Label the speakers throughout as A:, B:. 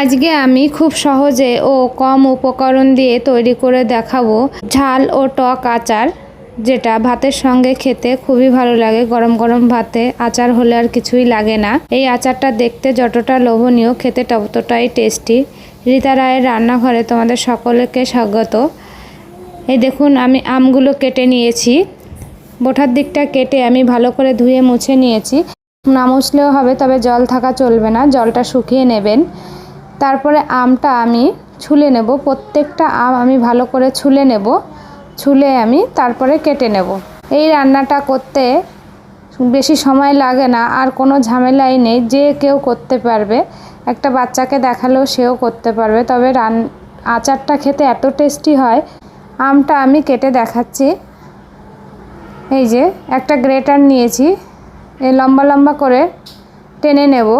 A: আজকে আমি খুব সহজে ও কম উপকরণ দিয়ে তৈরি করে দেখাবো ঝাল ও টক আচার, যেটা ভাতের সঙ্গে খেতে খুবই ভালো লাগে। গরম গরম ভাতে আচার হলে আর কিছুই লাগে না। এই আচারটা দেখতে যতটা লোভনীয়, খেতে ততটাই টেস্টি। রীতা রায়ের রান্নাঘরে তোমাদের সকলকে স্বাগত। এই দেখুন, আমি আমগুলো কেটে নিয়েছি। বোঠার দিকটা কেটে আমি ভালো করে ধুয়ে মুছে নিয়েছি। না মুছলেও হবে, তবে জল থাকা চলবে না। জলটা শুকিয়ে নেবেন। তারপরে আমটা আমি ছুলে নেব। প্রত্যেকটা আম আমি ভালো করে ছুলে নেব। ছুলে আমি তারপরে কেটে নেব। এই রান্নাটা করতে বেশি সময় লাগে না, আর কোনো ঝামেলাই নেই, যে কেউ করতে পারবে। একটা বাচ্চাকে দেখালেও সেও করতে পারবে। তবে রান, আচারটা খেতে এত টেস্টি হয়, আমটা আমি কেটে দেখাচ্ছি। এই যে, একটা গ্রেটার নিয়েছি। এই লম্বা লম্বা করে টেনে নেব।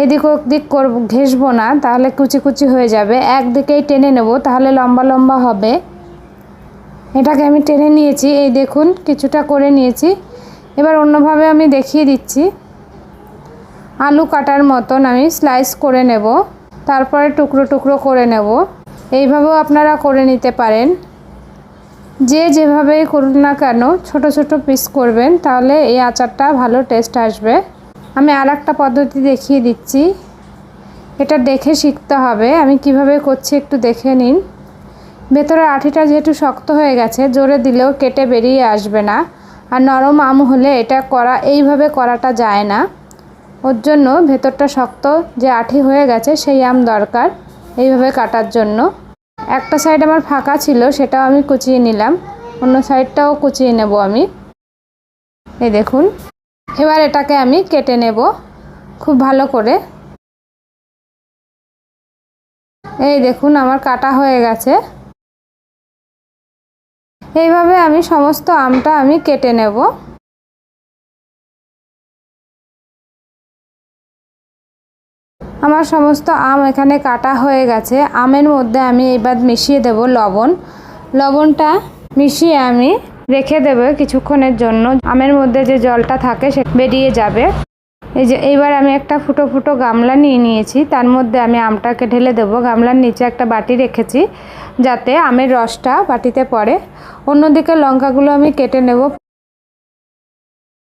A: এদিক ওদিক করব ঘেসবো না, তাহলে কুচি কুচি হয়ে যাবে। একদিকেই টেনে নেব, তাহলে লম্বা লম্বা হবে। এটাকে আমি টেনে নিয়েছি, এই দেখুন, কিছুটা করে নিয়েছি। এবার অন্যভাবে আমি দেখিয়ে দিচ্ছি। আলু কাটার মতন আমি স্লাইস করে নেব, তারপরে টুকরো টুকরো করে নেব। এইভাবেও আপনারা করে নিতে পারেন। যে যেভাবেই করুন না কেন, ছোট ছোট পিস করবেন, তাহলে এই আচারটা ভালো টেস্ট আসবে। আমি আর একটা পদ্ধতি দেখিয়ে দিচ্ছি। এটা দেখে শিখতে হবে। আমি কীভাবে করছি একটু দেখে নিন। ভেতরের আঠিটা যেহেতু শক্ত হয়ে গেছে, জোরে দিলেও কেটে বেরিয়ে আসবে না। আর নরম আম হলে এটা করা, এইভাবে করাটা যায় না। ওর জন্য ভেতরটা শক্ত যে আঠি হয়ে গেছে, সেই আম দরকার এইভাবে কাটার জন্য। একটা সাইড আমার ফাঁকা ছিল, সেটাও আমি কুচিয়ে নিলাম। অন্য সাইডটাও কুচিয়ে নেব আমি। এই দেখুন। এবার এটাকে আমি কেটে নেব খুব ভালো করে। এই দেখুন, আমার কাটা হয়ে গেছে। এইভাবে আমি সমস্ত আমটা আমি কেটে নেব। আমার সমস্ত আম এখানে কাটা হয়ে গেছে। আমের মধ্যে আমি এবার মিশিয়ে দেব লবণ। লবণটা মিশিয়ে আমি রেখে দেব কিছুক্ষণের জন্য। আমের মধ্যে যে জলটা থাকে সে বেরিয়ে যাবে। এই যে, এইবার আমি একটা ফুটো ফুটো গামলা নিয়ে নিয়েছি। তার মধ্যে আমি আমটাকে ঢেলে দেবো। গামলার নিচে একটা বাটি রেখেছি যাতে আমের রসটা বাটিতে পড়ে। অন্যদিকে লঙ্কাগুলো আমি কেটে নেব।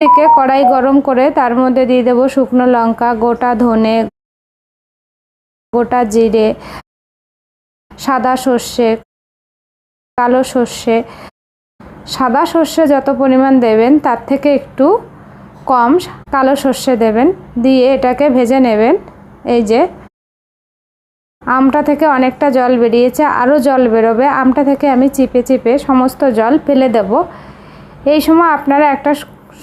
A: দিকে কড়াই গরম করে তার মধ্যে দিয়ে দেবো শুকনো লঙ্কা, গোটা ধনে, গোটা জিরে, সাদা সর্ষে, কালো সর্ষে সাদা সর্ষে যত পরিমাণ দেবেন, তার থেকে একটু কম কালো সর্ষে দেবেন। দিয়ে এটাকে ভেজে নেবেন। এই যে আমটা থেকে অনেকটা জল বেরিয়েছে, আরও জল বেরোবে। আমটা থেকে আমি চিপে চিপে সমস্ত জল ফেলে দেব। এই সময় আপনারা একটা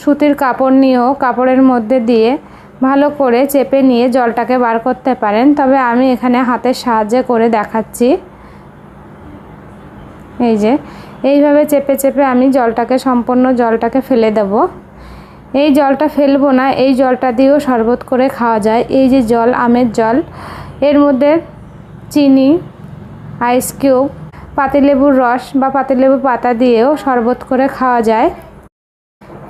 A: সুতির কাপড় নিয়েও কাপড়ের মধ্যে দিয়ে ভালো করে চেপে নিয়ে জলটাকে বার করতে পারেন। তবে আমি এখানে হাতের সাহায্যে করে দেখাচ্ছি। এই যে এইভাবে চেপে চেপে আমি জলটাকে, সম্পূর্ণ জলটাকে ফেলে দেব। এই জলটা ফেলব না, এই জলটা দিয়েও শরবত করে খাওয়া যায়। এই যে জল, আমের জল, এর মধ্যে চিনি আইস কিউব পাতিলেবুর রস বা পাতিলেবু পাতা দিয়েও শরবত করে খাওয়া যায়।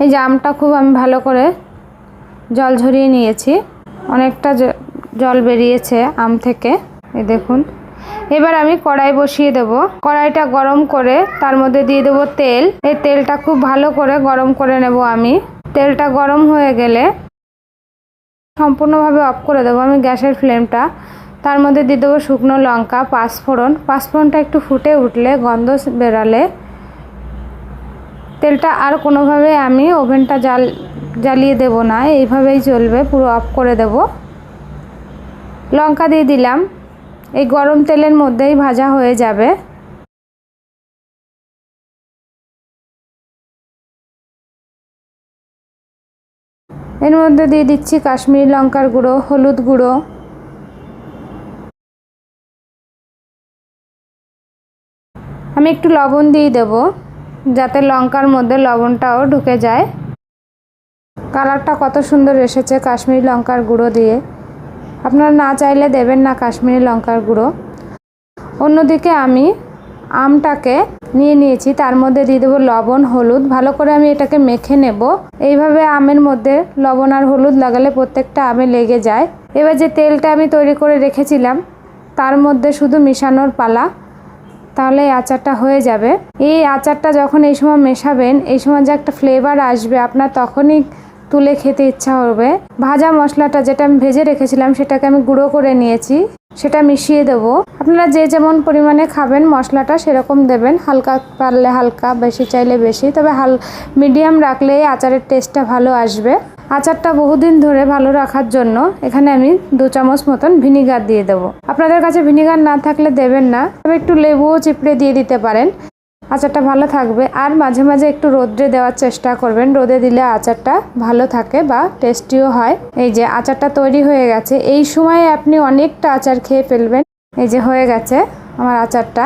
A: এই যে আমটা খুব আমি ভালো করে জল ঝরিয়ে নিয়েছি। অনেকটা জল বেরিয়েছে আম থেকে। এই দেখুন। এবার আমি কড়াই বসিয়ে দেব। কড়াইটা গরম করে তার মধ্যে দিয়ে দেব তেল। এই তেলটা খুব ভালো করে গরম করে নেব আমি। তেলটা গরম হয়ে গেলে সম্পূর্ণভাবে অফ করে দেবো আমি গ্যাসের ফ্লেমটা। তার মধ্যে দিয়ে দেবো শুকনো লঙ্কা, পাঁচফোড়ন। পাঁচফোড়নটা একটু ফুটে উঠলে, গন্ধ বেরালে তেলটা আর কোনোভাবে আমি ওভেনটা জাল, জ্বালিয়ে দেব না। এইভাবেই চলবে, পুরো অফ করে দেব। লঙ্কা দিয়ে দিলাম। এই গরম তেলের মধ্যেই ভাজা হয়ে যাবে। এর মধ্যে দিয়ে দিচ্ছি কাশ্মীরি লঙ্কার গুঁড়ো, হলুদ গুঁড়ো। আমি একটু লবণ দিয়ে দেব, যাতে লঙ্কার মধ্যে লবণটাও ঢুকে যায়। কালারটা কত সুন্দর এসেছে কাশ্মীরি লঙ্কার গুঁড়ো দিয়ে। আপনারা না চাইলে দেবেন না কাশ্মীরি লঙ্কার গুঁড়ো। অন্যদিকে আমি আমটাকে নিয়ে নিয়েছি, তার মধ্যে দিয়ে দেবো লবণ, হলুদ। ভালো করে আমি এটাকে মেখে নেব। এইভাবে আমের মধ্যে লবণ আর হলুদ লাগালে প্রত্যেকটা আমে লেগে যায়। এবার যে তেলটা আমি তৈরি করে রেখেছিলাম, তার মধ্যে শুধু মিশানোর পালা, তাহলে এই আচারটা হয়ে যাবে। এই আচারটা যখন এই সময় মেশাবেন, এই সময় যে একটা ফ্লেভার আসবে, আপনার তখনই তুলে খেতে ইচ্ছা হবে ভাজা মশলাটা যেটা আমি ভেজে রেখেছিলাম, সেটাকে আমি গুঁড়ো করে নিয়েছি। সেটা মিশিয়ে দেব। আপনারা যে যেমন পরিমাণে খাবেন মশলাটা, সেরকম দেবেন। হালকা পারলে হালকা, বেশি চাইলে বেশি। তবে হাল, মিডিয়াম রাখলে আচারের টেস্টটা ভালো আসবে। আচারটা বহুদিন ধরে ভালো রাখার জন্য এখানে আমি দু চামচ মতন ভিনিগার দিয়ে দেবো। আপনাদের কাছে ভিনিগার না থাকলে দেবেন না। তবে একটু লেবুও চিপড়ে দিয়ে দিতে পারেন। আচারটা ভালো থাকবে। আর মাঝে মাঝে একটু রোদ্রে দেওয়ার চেষ্টা করবেন। রোদে দিলে আচারটা ভালো থাকে বা টেস্টিও হয়। এই যে আচারটা তৈরি হয়ে গেছে। এই সময়ে আপনি অনেকটা আচার খেয়ে ফেলবেন। এই যে হয়ে গেছে আমার আচারটা।